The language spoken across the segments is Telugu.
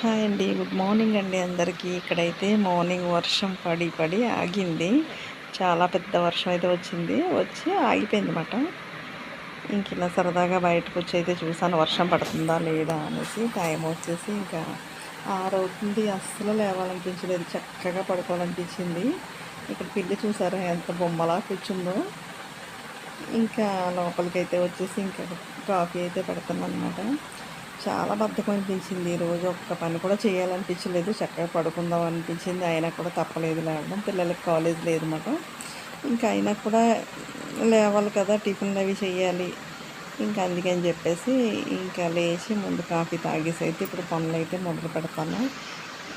హాయ్ అండి గుడ్ మార్నింగ్ అండి అందరికీ. ఇక్కడైతే మార్నింగ్ వర్షం పడి పడి ఆగింది. చాలా పెద్ద వర్షం అయితే వచ్చింది. వచ్చి ఆగిపోయింది అనమాట ఇంక ఇలా సరదాగా బయటకు వచ్చి అయితే చూసాను వర్షం పడుతుందా లేదా అనేసి. టైం వచ్చేసి ఇంకా ఆరవుతుంది. అస్సలు లేవాలనిపించలేదు. చక్కగా పడుకోవాలనిపించింది. ఇక్కడ పిల్లి చూసారా ఎంత బొమ్మలా కూర్చుందో. ఇంకా లోపలికి అయితే వచ్చేసి ఇంకా కాఫీ అయితే పెడతాను అనమాట చాలా బద్ధకం అనిపించింది. రోజు ఒక్క పని కూడా చేయాలనిపించలేదు. చక్కగా పడుకుందాం అనిపించింది. అయినా కూడా తప్పలేదు లేవడం. పిల్లలకి కాలేజ్ లేదు మాట. ఇంకా అయినా కూడా లేవాలి కదా. టిఫిన్లు అవి చేయాలి. ఇంకా అందుకని చెప్పేసి ఇంకా లేచి ముందు కాఫీ తాగేసి అయితే ఇప్పుడు పనులు అయితే మొదలు పెడతాను.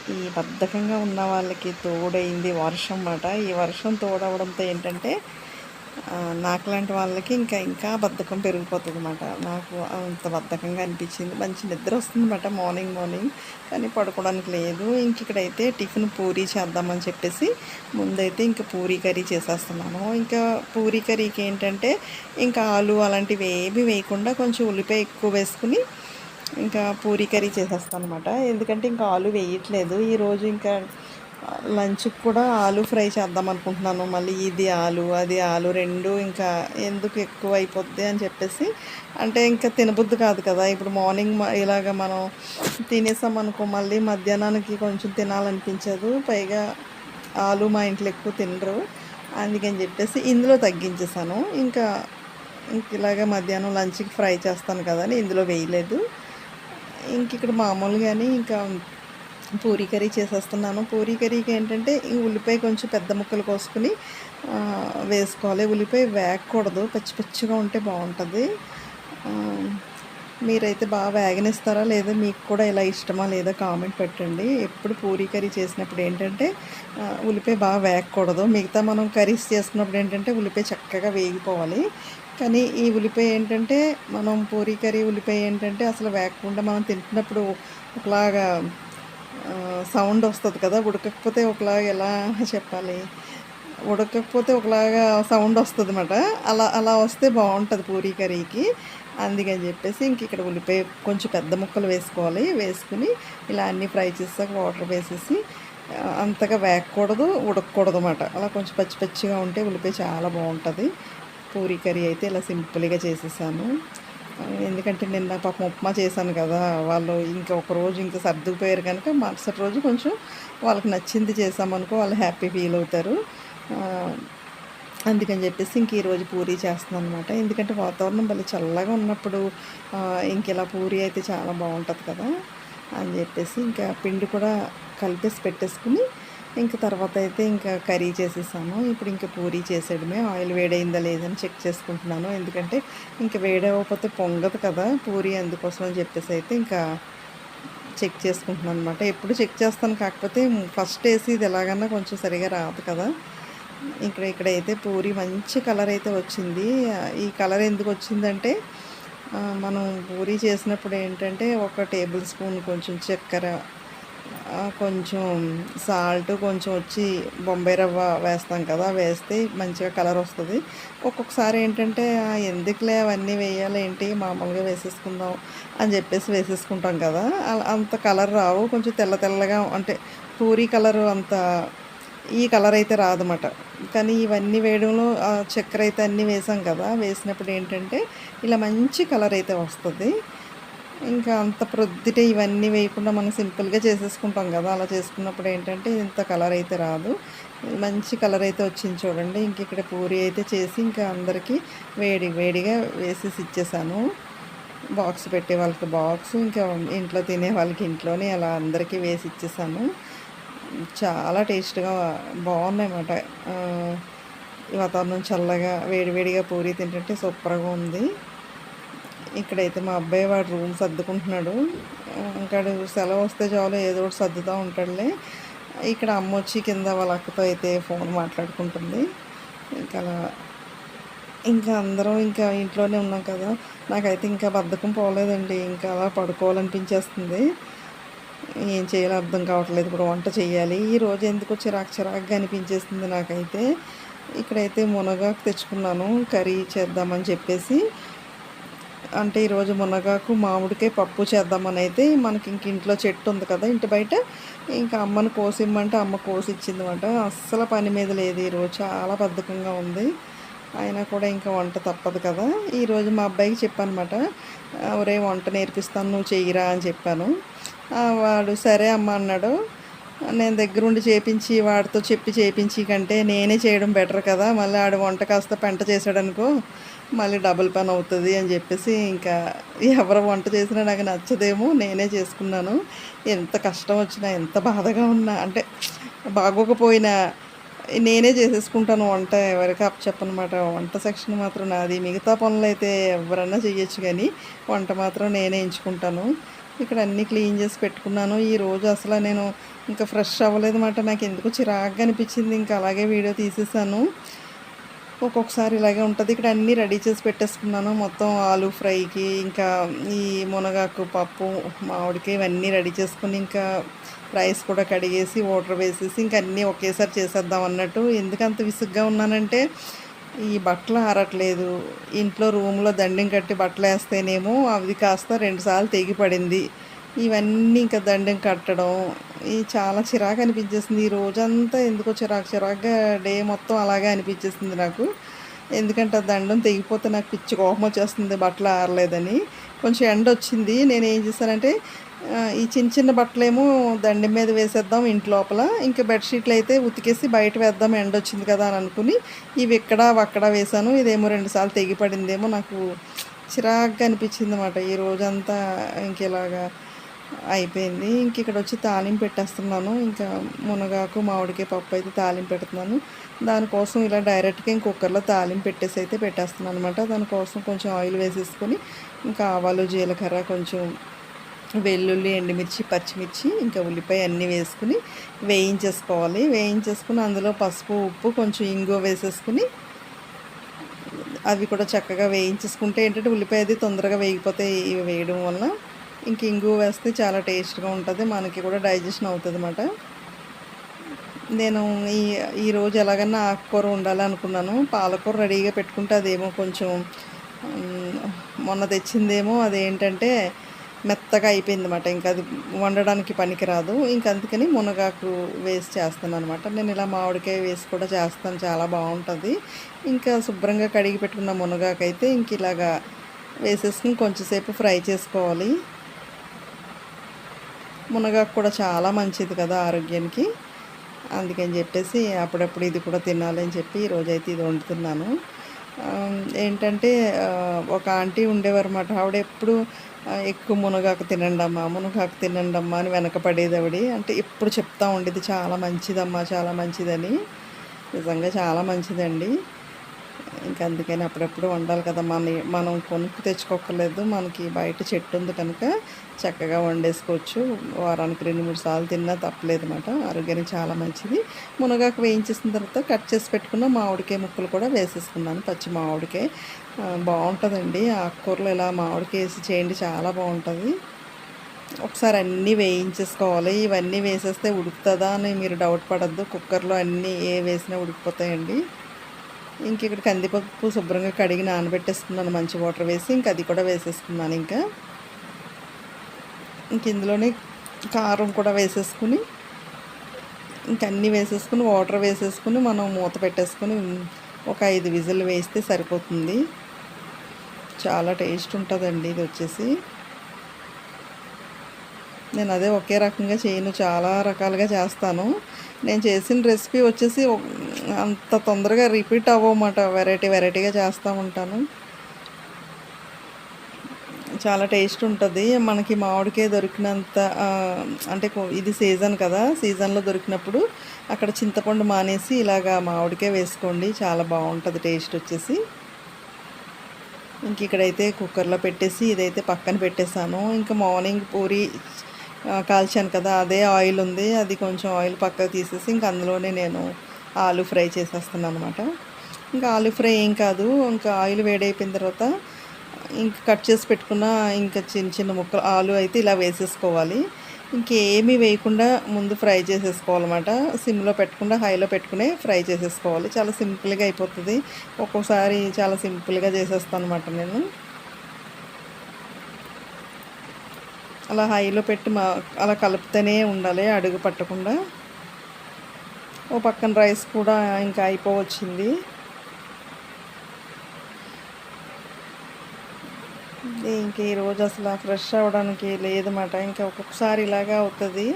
ఈ బద్ధకంగా ఉన్న వాళ్ళకి తోడైంది వర్షం మాట. ఈ వర్షం తోడవడంతో ఏంటంటే నాకు లాంటి వాళ్ళకి ఇంకా ఇంకా బద్ధకం పెరిగిపోతుంది అనమాట నాకు అంత బద్ధకంగా అనిపించింది. మంచి నిద్ర వస్తుంది అనమాట మార్నింగ్ మార్నింగ్ కానీ పడుకోవడానికి లేదు. ఇంక ఇక్కడైతే టిఫిన్ పూరీ చేద్దామని చెప్పేసి ముందైతే ఇంకా పూరీ కర్రీ చేసేస్తున్నాను. ఇంకా పూరీ కర్రీకి ఏంటంటే ఇంకా ఆలు అలాంటివి ఏమి వేయకుండా కొంచెం ఉల్లిపాయ ఎక్కువ వేసుకుని ఇంకా పూరీ కర్రీ చేసేస్తాను అనమాట ఎందుకంటే ఇంకా ఆలు వేయట్లేదు. ఈరోజు ఇంకా లంచ్కి కూడా ఆలు ఫ్రై చేద్దాం అనుకుంటున్నాను. మళ్ళీ ఇది ఆలు అది ఆలు రెండు ఇంకా ఎందుకు ఎక్కువ అయిపోద్ది అని చెప్పేసి. అంటే ఇంకా తినబుద్ధి కాదు కదా. ఇప్పుడు మార్నింగ్ ఇలాగ మనం తినేసాం అనుకో మళ్ళీ మధ్యాహ్నానికి కొంచెం తినాలనిపించదు. పైగా ఆలు మా ఇంట్లో ఎక్కువ తినరు. అందుకని చెప్పేసి ఇందులో తగ్గించేసాను. ఇంకా ఇంక ఇలాగ మధ్యాహ్నం లంచ్కి ఫ్రై చేస్తాను కదా అని ఇందులో వేయలేదు. ఇంక ఇక్కడ మామూలుగానే ఇంకా పూరీ కర్రీ చేసేస్తున్నాను. పూరీ కర్రీకి ఏంటంటే ఈ ఉల్లిపాయ కొంచెం పెద్ద ముక్కలు కోసుకుని వేసుకోవాలి. ఉల్లిపాయ వేగకూడదు. పచ్చి పచ్చిగా ఉంటే బాగుంటుంది. మీరైతే బాగా వేగనిస్తారా? లేదా మీకు కూడా ఇలా ఇష్టమా? లేదా కామెంట్ పెట్టండి. ఎప్పుడు పూరీ కర్రీ చేసినప్పుడు ఏంటంటే ఉల్లిపాయ బాగా వేగకూడదు. మిగతా మనం కర్రీస్ చేసుకున్నప్పుడు ఏంటంటే ఉల్లిపాయ చక్కగా వేగిపోవాలి. కానీ ఈ ఉల్లిపాయ ఏంటంటే మనం పూరీ కర్రీ ఉల్లిపాయ ఏంటంటే అసలు వేగకుండా మనం తింటున్నప్పుడు ఒకలాగా సౌండ్ వస్తుంది కదా ఉడకకపోతే ఒకలాగా ఎలా చెప్పాలి? ఉడకకపోతే ఒకలాగా సౌండ్ వస్తుంది అనమాట అలా అలా వస్తే బాగుంటుంది పూరీ కర్రీకి. అందుకని చెప్పేసి ఇంక ఇక్కడ ఉల్లిపాయ కొంచెం పెద్ద ముక్కలు వేసుకోవాలి. వేసుకుని ఇలా అన్నీ ఫ్రై చేసాక వాటర్ వేసేసి అంతగా వేగకూడదు ఉడకకూడదు అనమాట అలా కొంచెం పచ్చి పచ్చిగా ఉంటే ఉల్లిపాయ చాలా బాగుంటుంది. పూరీ కర్రీ అయితే ఇలా సింపుల్గా చేసేసాను. ఎందుకంటే నిన్న పాపం ఉప్మా చేశాను కదా వాళ్ళు ఇంకా ఒక రోజు ఇంకా సర్దుకుపోయారు కనుక మరుసటి రోజు కొంచెం వాళ్ళకి నచ్చింది చేసామనుకో వాళ్ళు హ్యాపీ ఫీల్ అవుతారు. అందుకని చెప్పేసి ఇంక ఈరోజు పూరీ చేస్తున్నాను అనమాట ఎందుకంటే వాతావరణం భలే చల్లగా ఉన్నప్పుడు ఇంక ఇలా పూరీ అయితే చాలా బాగుంటుంది కదా అని చెప్పేసి ఇంకా పిండి కూడా కలిపేసి పెట్టేసుకుని ఇంక తర్వాత అయితే ఇంకా కర్రీ చేసేసాము. ఇప్పుడు ఇంకా పూరీ చేసేయడమే. ఆయిల్ వేడైందా లేదని చెక్ చేసుకుంటున్నాను. ఎందుకంటే ఇంకా వేడవకపోతే పొంగదు కదా పూరీ అందుకోసం అని చెప్పేసి అయితే ఇంకా చెక్ చేసుకుంటున్నాను అనమాట ఎప్పుడు చెక్ చేస్తాను. కాకపోతే ఫస్ట్ వేసి ఇది ఎలాగన్నా కొంచెం సరిగా రాదు కదా. ఇక్కడ ఇక్కడైతే పూరి మంచి కలర్ అయితే వచ్చింది. ఈ కలర్ ఎందుకు వచ్చిందంటే మనం పూరీ చేసినప్పుడు ఏంటంటే ఒక టేబుల్ స్పూన్ కొంచెం చక్కెర కొంచెం సాల్ట్ కొంచెం వచ్చి బొంబాయి రవ్వ వేస్తాం కదా వేస్తే మంచిగా కలర్ వస్తుంది. ఒక్కొక్కసారి ఏంటంటే ఎందుకులే అవన్నీ వేయాలి? ఏంటి? మామూలుగా వేసేసుకుందాం అని చెప్పేసి వేసేసుకుంటాం కదా. అంత కలర్ రావు. కొంచెం తెల్ల తెల్లగా అంటే పూరీ కలర్ అంత ఈ కలర్ అయితే రాదన్నమాట. కానీ ఇవన్నీ వేయడంలో చక్కెర అయితే అన్నీ వేసాం కదా. వేసినప్పుడు ఏంటంటే ఇలా మంచి కలర్ అయితే వస్తుంది. ఇంకా అంత ప్రొద్దుటే ఇవన్నీ వేయకుండా మనం సింపుల్గా చేసేసుకుంటాం కదా. అలా చేసుకున్నప్పుడు ఏంటంటే ఇంత కలర్ అయితే రాదు. మంచి కలర్ అయితే వచ్చింది చూడండి. ఇంక ఇక్కడ పూరి అయితే చేసి ఇంకా అందరికీ వేడి వేడిగా వేసేసి ఇచ్చేసాను. బాక్స్ పెట్టే వాళ్ళకి బాక్స్ ఇంకా ఇంట్లో తినే వాళ్ళకి ఇంట్లోనే అలా అందరికీ వేసి ఇచ్చేసాను. చాలా టేస్ట్గా బాగున్నాయన్నమాట. వాతావరణం చల్లగా వేడివేడిగా పూరి తింటుంటే సూపర్గా ఉంది. ఇక్కడైతే మా అబ్బాయి వాడు రూమ్ సర్దుకుంటున్నాడు. ఇంకా సెలవు వస్తే చాలు ఏదో ఒకటి సర్దుతూ ఉంటాడులే. ఇక్కడ అమ్మ వచ్చి కింద వాళ్ళ అక్కతో అయితే ఫోన్ మాట్లాడుకుంటుంది. ఇంకా అలా ఇంకా అందరం ఇంకా ఇంట్లోనే ఉన్నాం కదా. నాకైతే ఇంకా బద్ధకం పోలేదండి. ఇంకా అలా పడుకోవాలనిపించేస్తుంది. ఏం చేయాలో అర్థం కావట్లేదు. ఇప్పుడు వంట చేయాలి. ఈ రోజు ఎందుకు చిరాకు చిరాకుగా అనిపించేస్తుంది నాకైతే. ఇక్కడైతే మునగాకు తెచ్చుకున్నాను. కర్రీ చేద్దామని చెప్పేసి అంటే ఈరోజు మునగాకు మామిడికాయ పప్పు చేద్దామని అయితే మనకి ఇంక ఇంట్లో చెట్టు ఉంది కదా ఇంటి బయట. ఇంకా అమ్మని కోసిమ్మంటే అమ్మ కోసి ఇచ్చిందన్నమాట అస్సలు పని మీద లేదు ఈరోజు చాలా బద్ధకంగా ఉంది. అయినా కూడా ఇంకా వంట తప్పదు కదా. ఈరోజు మా అబ్బాయికి చెప్పానమాట ఒరే వంట నేర్పిస్తాను నువ్వు చెయ్యిరా అని చెప్పాను. వాడు సరే అమ్మ అన్నాడు. నేను దగ్గరుండి చేపించి వాడితో చెప్పి చేపించి కంటే నేనే చేయడం బెటర్ కదా. మళ్ళీ ఆడు వంట కాస్త పెంట చేసాడనుకో మళ్ళీ డబుల్ పని అవుతుంది అని చెప్పేసి ఇంకా ఎవరు వంట చేసినా నాకు నచ్చదేమో నేనే చేసుకున్నాను. ఎంత కష్టం వచ్చినా ఎంత బాధగా ఉన్నా అంటే బాగోకపోయినా నేనే చేసేసుకుంటాను వంట. ఎవరికి అప్ చెప్పనమాట వంట సెక్షన్ మాత్రం నాది. మిగతా పనులు అయితే ఎవరన్నా చేయొచ్చు కానీ వంట మాత్రం నేనే ఎంచుకుంటాను. ఇక్కడ అన్నీ క్లీన్ చేసి పెట్టుకున్నాను. ఈ రోజు అసలు నేను ఇంకా ఫ్రెష్ అవ్వలేదు మాట నాకు ఎందుకు చిరాగ్గా అనిపించింది. ఇంకా అలాగే వీడియో తీసేసాను. ఒక్కొక్కసారి ఇలాగే ఉంటుంది. ఇక్కడ అన్నీ రెడీ చేసి పెట్టేసుకున్నాను. మొత్తం ఆలు ఫ్రైకి ఇంకా ఈ మునగాకు పప్పు మామిడికి ఇవన్నీ రెడీ చేసుకుని ఇంకా రైస్ కూడా కడిగేసి వాటర్ వేసేసి ఇంకా అన్నీ ఒకేసారి చేసేద్దాం అన్నట్టు. ఎందుకంత విసుగ్గా ఉన్నానంటే ఈ బట్టలు ఆరట్లేదు. ఇంట్లో రూమ్లో దండం కట్టి బట్టలు వేస్తేనేమో అవి కాస్త రెండుసార్లు తెగి పడింది. ఇవన్నీ ఇంకా దండం కట్టడం. ఇది చాలా చిరాకు అనిపించేసింది. ఈ రోజంతా ఎందుకో చిరాకు చిరాకుగా డే మొత్తం అలాగే అనిపించేసింది నాకు. ఎందుకంటే ఆ దండం తెగిపోతే నాకు పిచ్చి కోపం వచ్చేస్తుంది బట్టలు ఆరలేదని. కొంచెం ఎండ వచ్చింది. నేను ఏం చేశానంటే ఈ చిన్న చిన్న బట్టలేమో దండం మీద వేసేద్దాం ఇంటి లోపల. ఇంకా బెడ్షీట్లు అయితే ఉతికేసి బయట వేద్దాం ఎండ వచ్చింది కదా అని అనుకుని ఇవి ఇక్కడ అక్కడ వేసాను ఇదేమో రెండుసార్లు తెగిపడిందేమో నాకు చిరాగ్గా అనిపించింది అనమాట ఈ రోజంతా ఇంకెలాగా అయిపోయింది. ఇంక ఇక్కడ వచ్చి తాలింపు పెట్టేస్తున్నాను. ఇంకా మునగాకు మామిడికాయ పప్పు అయితే తాలింపు పెడుతున్నాను. దానికోసం ఇలా డైరెక్ట్గా ఇంక కుక్కర్లో తాలింపు పెట్టేసి అయితే పెట్టేస్తున్నాను అనమాట దానికోసం కొంచెం ఆయిల్ వేసేసుకొని ఇంకా ఆవాలు జీలకర్ర కొంచెం వెల్లుల్లి ఎండుమిర్చి పచ్చిమిర్చి ఇంకా ఉల్లిపాయ అన్నీ వేసుకుని వేయించేసుకోవాలి. వేయించేసుకుని అందులో పసుపు ఉప్పు కొంచెం ఇంగువ వేసేసుకుని అవి కూడా చక్కగా వేయించేసుకుంటే ఏంటంటే ఉల్లిపాయ అది తొందరగా వేయకపోతే ఇవి వేయడం వల్ల ఇంక ఇంగువ వేస్తే చాలా టేస్ట్గా ఉంటుంది. మనకి కూడా డైజెషన్ అవుతుంది అన్నమాట నేను ఈ ఈరోజు ఎలాగన్నా ఆకుకూర ఉండాలనుకున్నాను పాలకూర రెడీగా పెట్టుకుంటే అదేమో కొంచెం మొన్న తెచ్చిందేమో అదేంటంటే మెత్తగా అయిపోయింది అనమాట ఇంకా అది వండడానికి పనికిరాదు. ఇంక అందుకని మునగాకు వేసి చేస్తాను అనమాట నేను ఇలా మామిడికాయ వేసి కూడా చేస్తాను. చాలా బాగుంటుంది. ఇంకా శుభ్రంగా కడిగి పెట్టుకున్న మునగాకు అయితే ఇంక ఇలాగా వేసేసుకుని కొంచెంసేపు ఫ్రై చేసుకోవాలి. మునగాకు కూడా చాలా మంచిది కదా ఆరోగ్యానికి. అందుకని చెప్పేసి అప్పుడప్పుడు ఇది కూడా తినాలని చెప్పి ఈరోజైతే ఇది వండుతున్నాను. ఏంటంటే ఒక ఆంటీ ఉండేవారు అన్నమాట ఆవిడ ఎప్పుడు ఎక్కువ మునగాకు తినండమ్మా మునగాకు తినండమ్మా అని వెనకపడేది ఆవిడ. అంటే ఎప్పుడు చెప్తా ఉండేది చాలా మంచిదమ్మా చాలా మంచిదని. నిజంగా చాలా మంచిదండి. ఇంకా అందుకని అప్పుడప్పుడు వండాలి కదా. మన మనం కొనుక్కు తెచ్చుకోకర్లేదు మనకి బయట చెట్టు ఉంది కనుక చక్కగా వండేసుకోవచ్చు. వారానికి రెండు మూడు సార్లు తిన్నా తప్పలేదు అనమాట ఆరోగ్యానికి చాలా మంచిది. మునగాకు వేయించేసిన తర్వాత కట్ చేసి పెట్టుకున్న మామిడికాయ ముక్కలు కూడా వేసేసుకున్నాను. పచ్చి మామిడికాయ. బాగుంటుందండి. ఆకుకూరలు ఇలా మామిడికాయ వేసి చేయండి. చాలా బాగుంటుంది. ఒకసారి అన్నీ వేయించేసుకోవాలి. ఇవన్నీ వేసేస్తే ఉడుకుతుందా అని మీరు డౌట్ పడద్దు. కుక్కర్లో అన్నీ ఏ వేసినా ఉడికిపోతాయండి. ఇంక ఇక్కడ కందిపప్పు శుభ్రంగా కడిగి నానబెట్టేసుకున్నాను మంచి వాటర్ వేసి ఇంక అది కూడా వేసేసుకున్నాను ఇంకా. ఇంక ఇందులోనే కారం కూడా వేసేసుకుని ఇంక అన్నీ వేసేసుకుని వాటర్ వేసేసుకుని మనం మూత పెట్టేసుకుని ఒక ఐదు విజిల్ వేస్తే సరిపోతుంది. చాలా టేస్ట్ ఉంటుందండి ఇది వచ్చేసి. నేను అదే ఒకే రకంగా చేయను చాలా రకాలుగా చేస్తాను. నేను చేసిన రెసిపీ వచ్చేసి అంత తొందరగా రిపీట్ అవ్వమాట. వెరైటీ వెరైటీగా చేస్తూ ఉంటాను. చాలా టేస్ట్ ఉంటుంది. మనకి మామిడికాయ దొరికినంత అంటే ఇది సీజన్ కదా సీజన్లో దొరికినప్పుడు అక్కడ చింతపండు మానేసి ఇలాగా మామిడికాయ వేసుకోండి చాలా బాగుంటుంది టేస్ట్ వచ్చేసి. ఇంక ఇక్కడైతే కుక్కర్లో పెట్టేసి ఇదైతే పక్కన పెట్టేశాను ఇంకా మార్నింగ్ పూరి కాల్చాను కదా అదే ఆయిల్ ఉంది అది కొంచెం ఆయిల్ పక్కకు తీసేసి ఇంకా అందులోనే నేను ఆలు ఫ్రై చేసేస్తున్నాను అనమాట ఇంకా ఆలు ఫ్రై ఏం కాదు ఇంకా ఆయిల్ వేడైపోయిన తర్వాత ఇంకా కట్ చేసి పెట్టుకున్న ఇంకా చిన్న చిన్న ముక్కలు ఆలు అయితే ఇలా వేసేసుకోవాలి. ఇంకేమీ వేయకుండా ముందు ఫ్రై చేసేసుకోవాలన్నమాట. సిమ్లో పెట్టకుండా హైలో పెట్టుకునే ఫ్రై చేసేసుకోవాలి. చాలా సింపుల్గా అయిపోతుంది. ఒక్కోసారి చాలా సింపుల్గా చేసేస్తాను అనమాట నేను. అలా హైలో పెట్టి మా అలా కలుపుతూనే ఉండాలి అడుగు పట్టకుండా. ఓ పక్కన రైస్ కూడా ఇంకా అయిపోవచ్చింది. ఇంక ఈరోజు అసలు ఫ్రెష్ అవ్వడానికి లేదన్నమాట. ఇంకా ఒక్కొక్కసారి ఇలాగా అవుతుంది.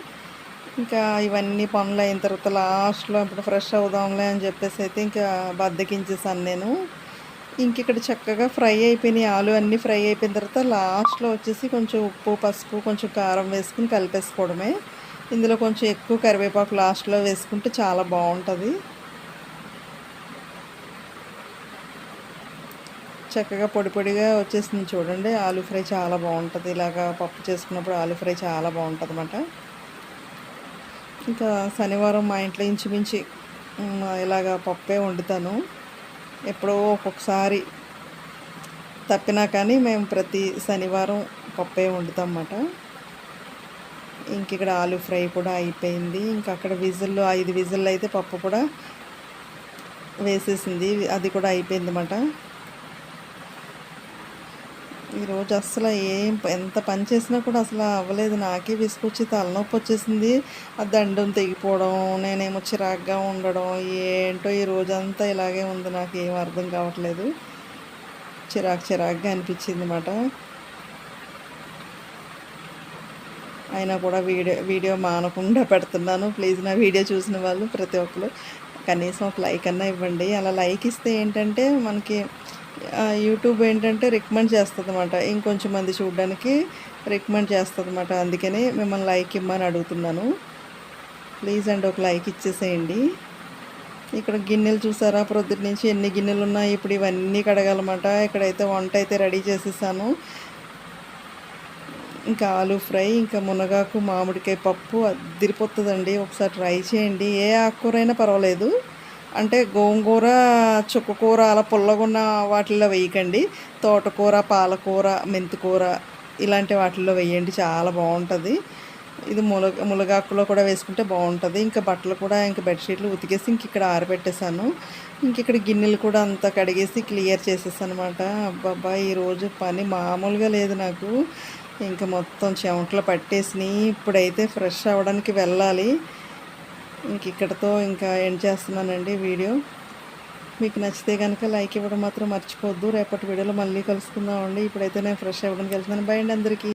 ఇంకా ఇవన్నీ పనులు అయిన తర్వాత లాస్ట్లో ఇప్పుడు ఫ్రెష్ అవుదాంలే అని చెప్పేసి అయితే ఇంకా బద్దకించేసాను నేను. ఇంక ఇక్కడ చక్కగా ఫ్రై అయిపోయినాయి ఆలు అన్నీ ఫ్రై అయిపోయిన తర్వాత లాస్ట్లో వచ్చేసి కొంచెం ఉప్పు పసుపు కొంచెం కారం వేసుకుని కలిపేసుకోవడమే. ఇందులో కొంచెం ఎక్కువ కరివేపాకు లాస్ట్లో వేసుకుంటే చాలా బాగుంటుంది. చక్కగా పొడి పొడిగా వచ్చేసింది చూడండి ఆలు ఫ్రై చాలా బాగుంటుంది. ఇలాగా పప్పు చేసుకున్నప్పుడు ఆలు ఫ్రై చాలా బాగుంటుంది అన్నమాట ఇంకా శనివారం మా ఇంట్లో ఇంచుమించి ఇలాగ పప్పే వండుతాను. ఎప్పుడో ఒక్కొక్కసారి తప్పినా కానీ మేము ప్రతి శనివారం పప్పే వండుతాం అన్నమాట ఇంక ఇక్కడ ఆలు ఫ్రై కూడా అయిపోయింది. ఇంకా అక్కడ విజిల్లు ఐదు విజిల్లు అయితే పప్పు కూడా వేసేసింది. అది కూడా అయిపోయింది అన్నమాట ఈరోజు అసలు ఏం ఎంత పని చేసినా కూడా అసలు అవ్వలేదు. నాకే విసుకొచ్చి తలనొప్పి వచ్చేసింది. ఆ దండం తెగిపోవడం నేనేమో చిరాగ్గా ఉండడం ఏంటో ఈ రోజంతా ఇలాగే ఉంది. నాకు ఏం అర్థం కావట్లేదు. చిరాకు చిరాగ్గా అనిపించింది అనమాట అయినా కూడా వీడియో వీడియో మానకుండా పెడుతున్నాను. ప్లీజ్ నా వీడియో చూసిన వాళ్ళు ప్రతి ఒక్కరు కనీసం ఒక లైక్ అన్నా ఇవ్వండి. అలా లైక్ ఇస్తే ఏంటంటే మనకి యూట్యూబ్ ఏంటంటే రికమెండ్ చేస్తుంది అనమాట ఇంకొంచెం మంది చూడడానికి రికమెండ్ చేస్తుంది అనమాట అందుకని మిమ్మల్ని లైక్ ఇమ్మని అడుగుతున్నాను. ప్లీజ్ అండి ఒక లైక్ ఇచ్చేసేయండి. ఇక్కడ గిన్నెలు చూసారా? ప్రొద్దుటి నుంచి ఎన్ని గిన్నెలు ఉన్నాయి? ఇప్పుడు ఇవన్నీ కడగాలన్నమాట. ఇక్కడైతే వంట అయితే రెడీ చేసేసాను. ఇంకా ఆలు ఫ్రై ఇంకా మునగాకు మామిడికాయ పప్పు అదిరిపోతుందండి ఒకసారి ట్రై చేయండి. ఏ ఆకుకూరైనా పర్వాలేదు. అంటే గోంగూర చుక్కకూర అలా పుల్లగున్న వాటిల్లో వేయకండి. తోటకూర పాలకూర మెంతికూర ఇలాంటి వాటిల్లో వేయండి. చాలా బాగుంటుంది. ఇది ములగ ములగాకులో కూడా వేసుకుంటే బాగుంటుంది. ఇంకా బట్టలు కూడా ఇంకా బెడ్షీట్లు ఉతికేసి ఇంక ఇక్కడ ఆరబెట్టేశాను. ఇంక ఇక్కడ గిన్నెలు కూడా అంతా కడిగేసి క్లియర్ చేసేసాను అనమాట అబ్బాబ్బా ఈరోజు పని మామూలుగా లేదు నాకు. ఇంకా మొత్తం చెమటలు పట్టేసినాయి. ఇప్పుడైతే ఫ్రెష్ అవ్వడానికి వెళ్ళాలి. ఇంక ఇక్కడతో ఇంకా ఎండ్ చేస్తున్నానండి వీడియో. మీకు నచ్చితే కనుక లైక్ ఇవ్వడం మాత్రం మర్చిపోవద్దు. రేపటి వీడియోలో మళ్ళీ కలుసుకుందామండి. ఇప్పుడైతే నేను ఫ్రెష్ అవ్వడానికి వెళ్తున్నాను. బై అండి అందరికీ.